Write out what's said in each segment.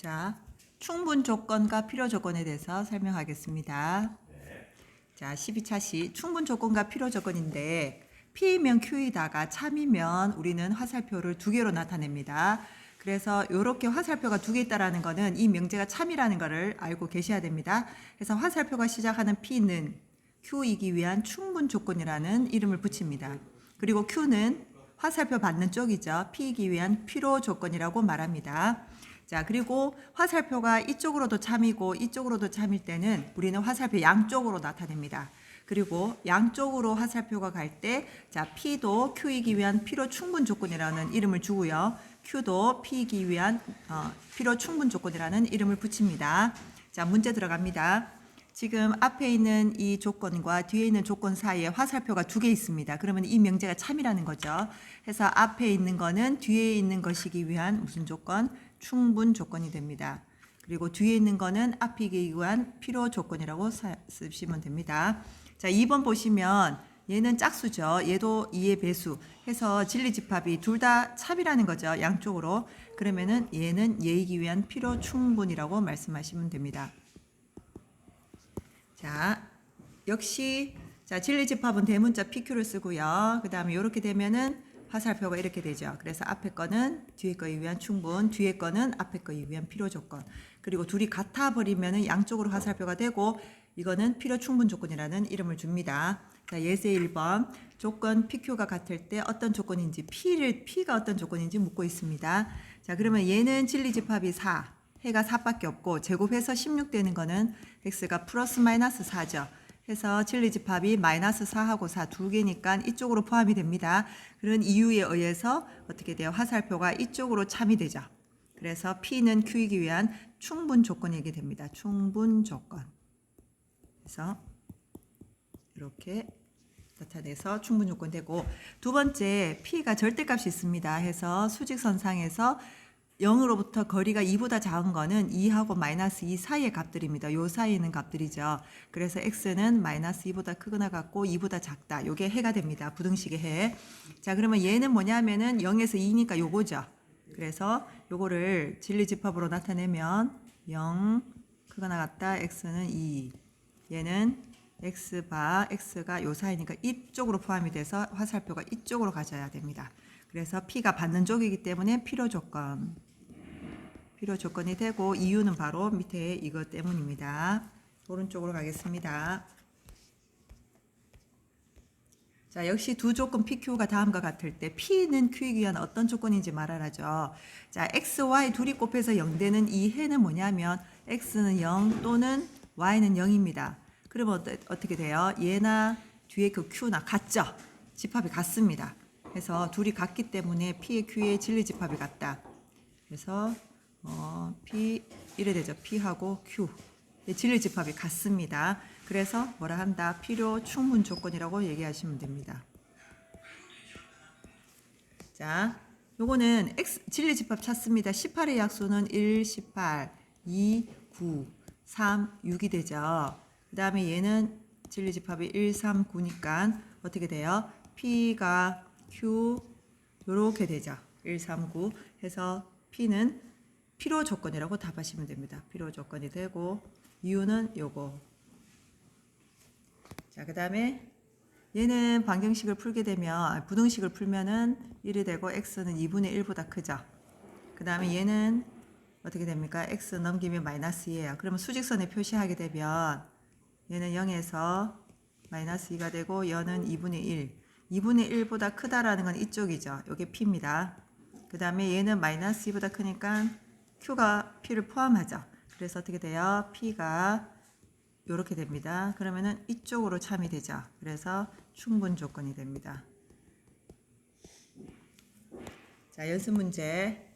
자, 충분 조건과 필요 조건에 대해서 설명하겠습니다. 자, 12차 시 충분 조건과 필요 조건인데 P이면 Q이다가 참이면 우리는 화살표를 두 개로 나타냅니다. 그래서 이렇게 화살표가 두 개 있다라는 거는 이 명제가 참이라는 거를 알고 계셔야 됩니다. 그래서 화살표가 시작하는 P는 Q이기 위한 충분 조건이라는 이름을 붙입니다. 그리고 Q는 화살표 받는 쪽이죠. P이기 위한 필요 조건이라고 말합니다. 자, 그리고 화살표가 이쪽으로도 참이고 이쪽으로도 참일 때는 우리는 화살표 양쪽으로 나타냅니다. 그리고 양쪽으로 화살표가 갈 때, 자, P도 Q이기 위한 필요 충분 조건이라는 이름을 주고요. Q도 P이기 위한 어, 필요 충분 조건이라는 이름을 붙입니다. 자, 문제 들어갑니다. 지금 앞에 있는 이 조건과 뒤에 있는 조건 사이에 화살표가 두 개 있습니다. 그러면 이 명제가 참이라는 거죠. 그래서 앞에 있는 거는 뒤에 있는 것이기 위한 무슨 조건? 충분 조건이 됩니다. 그리고 뒤에 있는 거는 앞이기 위한 필요 조건이라고 사- 쓰시면 됩니다. 자, 2번 보시면 얘는 짝수죠. 얘도 2의 배수 해서 진리 집합이 둘다 참이라는 거죠. 양쪽으로. 그러면은 얘는 얘이기 위한 필요 충분이라고 말씀하시면 됩니다. 자, 역시 자 진리 집합은 대문자 PQ를 쓰고요. 그 다음에 이렇게 되면은 화살표가 이렇게 되죠. 그래서 앞에 거는 뒤에 거에 위한 충분, 뒤에 거는 앞에 거에 위한 필요 조건. 그리고 둘이 같아 버리면은 양쪽으로 화살표가 되고 이거는 필요 충분 조건이라는 이름을 줍니다. 자, 예제 1번 조건 PQ가 같을 때 어떤 조건인지 P를 P가 어떤 조건인지 묻고 있습니다. 자, 그러면 얘는 진리 집합이 4, 해가 4밖에 없고 제곱해서 16 되는 거는 x가 플러스 마이너스 4죠. 해서 진리집합이 마이너스 4하고 4 두 개니까 이쪽으로 포함이 됩니다. 그런 이유에 의해서 어떻게 돼요? 화살표가 이쪽으로 참이 되죠. 그래서 P는 Q이기 위한 충분 조건이게 됩니다. 충분 조건. 그래서 이렇게 나타내서 충분 조건 되고 두 번째 P가 절대값이 있습니다. 해서 수직선상에서 0으로부터 거리가 2보다 작은 거는 2하고 마이너스 2 사이의 값들입니다. 요 사이에 있는 값들이죠. 그래서 x는 마이너스 2보다 크거나 같고 2보다 작다. 요게 해가 됩니다. 부등식의 해. 자, 그러면 얘는 뭐냐면은 0에서 2니까 요거죠. 그래서 요거를 진리집합으로 나타내면 0 크거나 같다. x는 2. 얘는 x바 x가 요 사이니까 이쪽으로 포함이 돼서 화살표가 이쪽으로 가져야 됩니다. 그래서 p가 받는 쪽이기 때문에 필요 조건 필요 조건이 되고 이유는 바로 밑에 이것 때문입니다. 오른쪽으로 가겠습니다. 자, 역시 두 조건 PQ가 다음과 같을 때 P는 Q이기 위한 어떤 조건인지 말하라죠. 자, X, Y 둘이 곱해서 0 되는 이 해는 뭐냐면 X는 0 또는 Y는 0입니다. 그러면 어떠, 어떻게 돼요? 얘나 뒤에 그 Q나 같죠? 집합이 같습니다. 그래서 둘이 같기 때문에 P의 Q의 진리 집합이 같다. 그래서 어, P 이래 되죠. P하고 Q. 의 진리 집합이 같습니다. 그래서 뭐라 한다? 필요 충분 조건이라고 얘기하시면 됩니다. 자, 요거는 X 진리 집합 찾습니다. 18의 약수는 1, 18, 2, 9, 3, 6이 되죠. 그 다음에 얘는 진리 집합이 1, 3, 9니까 어떻게 돼요? P가 Q 요렇게 되죠. 1, 3, 9 해서 P는 필요 조건이라고 답하시면 됩니다. 필요 조건이 되고 이유는 요거. 자, 그다음에 얘는 방정식을 풀게 되면 아, 부등식을 풀면은 1이 되고 x는 2분의 1보다 크죠. 그다음에 얘는 어떻게 됩니까? x 넘기면 마이너스 2예요. 그러면 수직선에 표시하게 되면 얘는 0에서 마이너스 2가 되고 얘는 2분의 1. 2분의 1보다 크다라는 건 이쪽이죠. 요게 p입니다. 그 다음에 얘는 마이너스 2보다 크니까 q가 p를 포함하죠. 그래서 어떻게 돼요? p가 이렇게 됩니다. 그러면은 이쪽으로 참이 되죠. 그래서 충분 조건이 됩니다. 자, 연습 문제.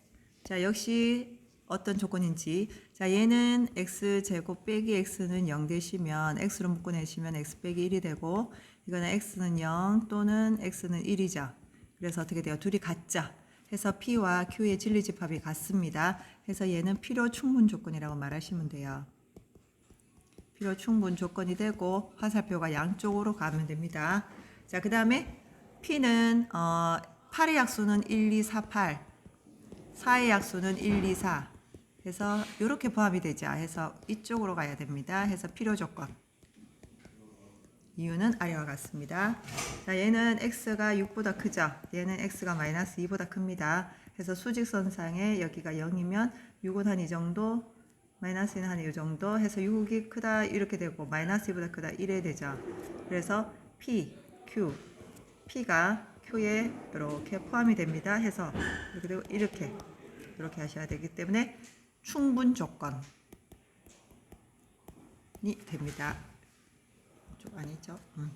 자, 역시 어떤 조건인지. 자, 얘는 x 제곱 빼기 x는 0 되시면 x로 묶어내시면 x 빼기 1이 되고 이거는 x는 0 또는 x는 1이죠. 그래서 어떻게 돼요? 둘이 같죠. 해서 p와 q의 진리 집합이 같습니다. 해서 얘는 필요 충분 조건이라고 말하시면 돼요. 필요 충분 조건이 되고 화살표가 양쪽으로 가면 됩니다. 자, 그 다음에 P는 어, 8의 약수는 1, 2, 4, 8 4의 약수는 1, 2, 4 해서 이렇게 포함이 되죠. 해서 이쪽으로 가야 됩니다. 해서 필요 조건. 이유는 아래와 같습니다. 자, 얘는 x가 6보다 크죠. 얘는 x가 마이너스 2보다 큽니다. 그래서 수직선상에 여기가 0이면 6은 한 이 정도, 마이너스는 한 이 정도 해서 6이 크다 이렇게 되고 마이너스 2보다 크다 이래 되죠. 그래서 p, q, p가 q에 이렇게 포함이 됩니다. 해서 이렇게 되고 이렇게 이렇게 하셔야 되기 때문에 충분 조건이 됩니다. 좀 아니죠? 음.